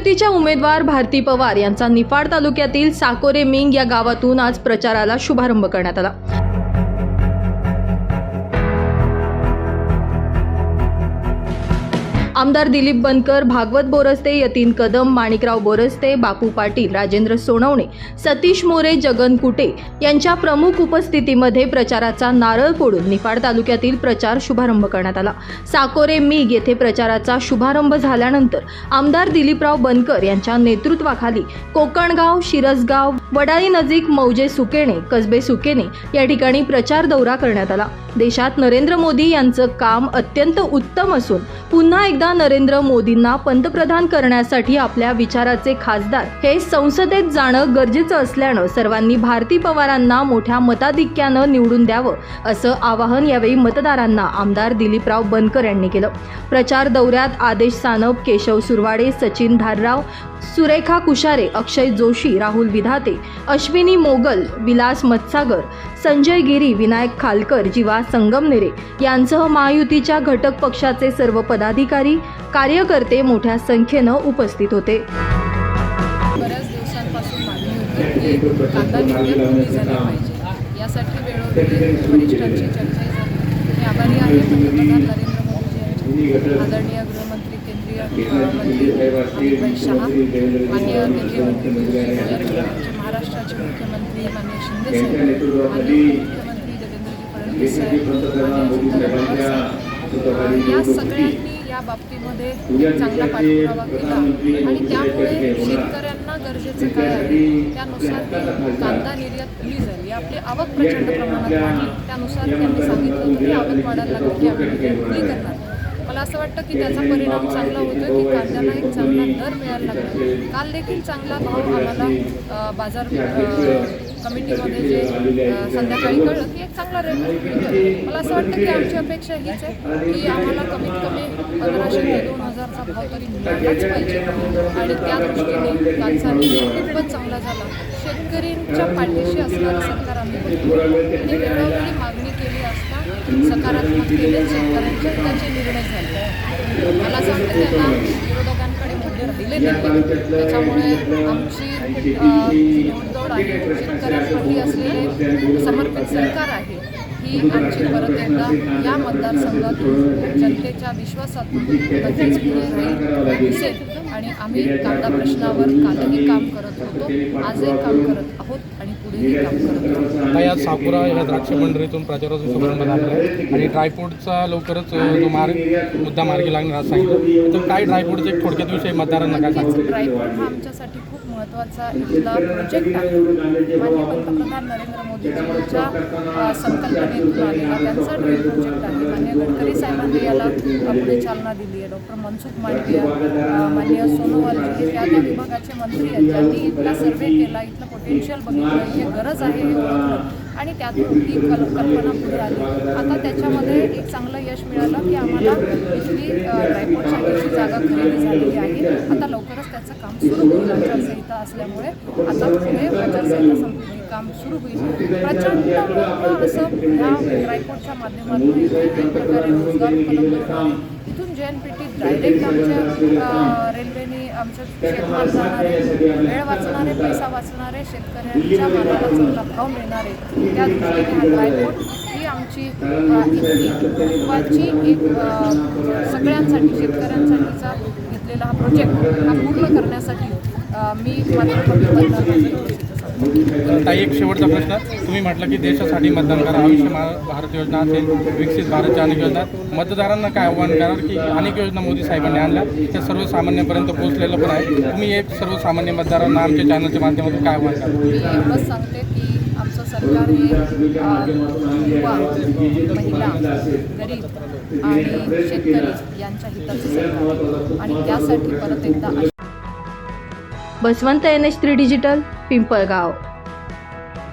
महायुतीच्या उमेदवार भारती पवार यांचा निफाड तालुक्यातील साकोरे मिंग या गावातून आज प्रचाराला शुभारंभ करण्यात आला. आमदार दिलीप बनकर भागवत बोरस्ते यतीन कदम माणिकराव बोरस्ते बापू पाटील राजेंद्र सोनवणे सतीश मोरे जगन कुटे यांच्या प्रमुख उपस्थितीमध्ये प्रचाराचा नारळ फोडून निफाड तालुक्यातील प्रचार शुभारंभ करण्यात आला. साकोरे मीग येथे प्रचाराचा शुभारंभ झाल्यानंतर आमदार दिलीपराव बनकर यांच्या नेतृत्वाखाली कोकणगाव शिरसगाव वडाळी नजीक मौजे सुकेणे कसबे सुकेने या ठिकाणी प्रचार दौरा करण्यात आला. देशात नरेंद्र मोदी यांचं काम अत्यंत उत्तम असून पुन्हा एकदा नरेंद्र मोदींना पंतप्रधान करण्यासाठी आपल्या विचाराचे खासदार. हे संसदेत जाणं गरजेचं असल्यानं सर्वांनी भारती पवारांना मोठ्या मताधिक्यानं निवडून द्यावं असं आवाहन यावेळी मतदारांना आमदार दिलीपराव बनकर यांनी केलं. प्रचार दौऱ्यात आदेश सानप केशव सुरवाडे सचिन धारराव सुरेखा कुशारे अक्षय जोशी राहुल विधाते अश्विनी मोगल विलास मत्सागर संजय गिरी विनायक खालकर जीवा संगमनेरे यांसह महायुतीच्या घटक पक्षाचे सर्व पदाधिकारी कार्यकर्ते मोठ्या संख्येनं उपस्थित होते. बऱ्याच दिवसांपासून मागणी होती की कांदा कमी पाहिजे. यासाठी वेळोवेळी वरिष्ठांची चर्चा झाली. मी आभारी आहे. पंतप्रधान नरेंद्र मोदीजी आदरणीय गृहमंत्री केंद्रीय शहा महाराष्ट्राचे मुख्यमंत्री माननीय शिंदे मुख्यमंत्री देवेंद्रजी फडणवीस साहेब या सगळ्यांनी या बाबतीमध्ये चांगला पाठपुरावा केला आणि त्यामुळे शेतकऱ्यांना गरजेचं काय आहे त्यानुसार कांदा निर्यात खुली या आपली आवक प्रचंड प्रमाणात वाढली त्यानुसार त्यांनी सांगितलं की आवक वाढायला लागली की करणार मला असं वाटतं की त्याचा परिणाम चांगला होतो की कांद्याला एक चांगला दर मिळायला लागला. काल देखील चांगला भाव आम्हाला बाजार कमिटीमध्ये जे संध्याकाळी कळलं की एक चांगला रेट मला असं वाटतं की आमची अपेक्षा हीच आहे की आम्हाला कमीत कमी पंधराशे ते दोन हजारचा भाव तरी मिळालाच पाहिजे. आणि त्या दृष्टीने कालचा खूपच चांगला झाला. शेतकऱ्यांच्या पाठीशी असणारं सरकार आम्ही आणि वेळोवेळी मागणी केली असता सकारात्मक केले शेतकऱ्यांचे त्याचे निर्णय झाले. मला सांगते त्यांना की आता विरोधकांकडे मुद्दे राहिले नाही. त्याच्यामुळे आमची अ, आहे शेतकऱ्यांप्रती असलेले समर्पित सरकार आहे ही आमची परत एकदा या मतदारसंघातून जनतेच्या विश्वासातून नक्कीच पुढे दिसेल आणि आम्ही कांदा प्रश्नावर कालही काम करत होतो. आजही काम करत आहोत. आणि पुढेही काम करत आहोत आता या साकुरा या द्राक्ष मंडळीतून प्रचाराचा शुभारंभ झाला आहे. आणि ड्रायफ्रूटचा लवकरच अ, जो मार्ग मुद्दा मार्गी लागणार असं सांगितलं. तर काय ड्रायफ्रूटचे एक थोडक्यात विषय मतदारांना काय सांगतो ड्रायफ्रूट हा आमच्यासाठी खूप महत्त्वाचा इथला प्रोजेक्ट आहे. माननीय पंतप्रधान नरेंद्र मोदीजींच्या अ, संकल्पनेतून आलेला त्यांचा ड्रीम प्रोजेक्ट आहे. गडकरी साहेबांनी याला अ, पुढे चालना दिली आहे. डॉक्टर मनसुख मांडविया अ, माननीय सोनोवालजी हे त्या त्या विभागाचे मंत्री आहेत. ज्यांनी इथला सर्वे केला. इथलं पोटेन्शियल बघितलं. हे गरज आहे. हे ओळखलं आणि त्यातून ही कल कल्पना पुढे आली. आता त्याच्यामध्ये एक चांगलं यश मिळालं की आम्हाला इथली ड्रायपोर्टसाठीची जागा खरेदी झालेली आहे. आता लवकरच त्याचं काम सुरू होईल. आचारसंहिता असल्यामुळे आता पुढे आचारसंहिता संपली. काम सुरू होईल. प्रचंड मोठं असं ह्या ड्रायफ्रूटच्या माध्यमातून एक प्रकारे रोजगार उपलब्ध होणार तिथून इथून जे एन पी टी डायरेक्ट आमच्या रेल्वेने आमच्या शेतमाल जाणारे वेळ वाचणारे पैसा वाचणारे शेतकऱ्यांच्या मालाला चांगला भाव मिळणारे त्या दृष्टीने हा ड्रायफ्रूट ही आमची महत्त्वाची एक सगळ्यांसाठी शेतकऱ्यांसाठीचा घेतलेला हा प्रोजेक्ट हा पूर्ण करण्यासाठी मी मात्र ताई एक शेवटचा प्रश्न. तुम्ही म्हटलं की देशासाठी मतदान करा. आयुष्य भारत योजना असेल विकसित भारतच्या अनेक योजना. मतदारांना काय आव्हान कराल की अनेक योजना मोदी साहेबांनी आणल्या त्या सर्वसामान्यांपर्यंत पोहोचलेलं पण आहे. तुम्ही एक सर्वसामान्य मतदारांना आमच्या चॅनलच्या माध्यमातून काय आव्हान कराल मी एवढंच सांगते की आमचं सरकार हे अ, युवा महिला गरीब आणि शेतकरी यांच्या हिताचं सरकार आहे. आणि त्यासाठी परत एकदा Basavant N H three digital Pimpalgaon.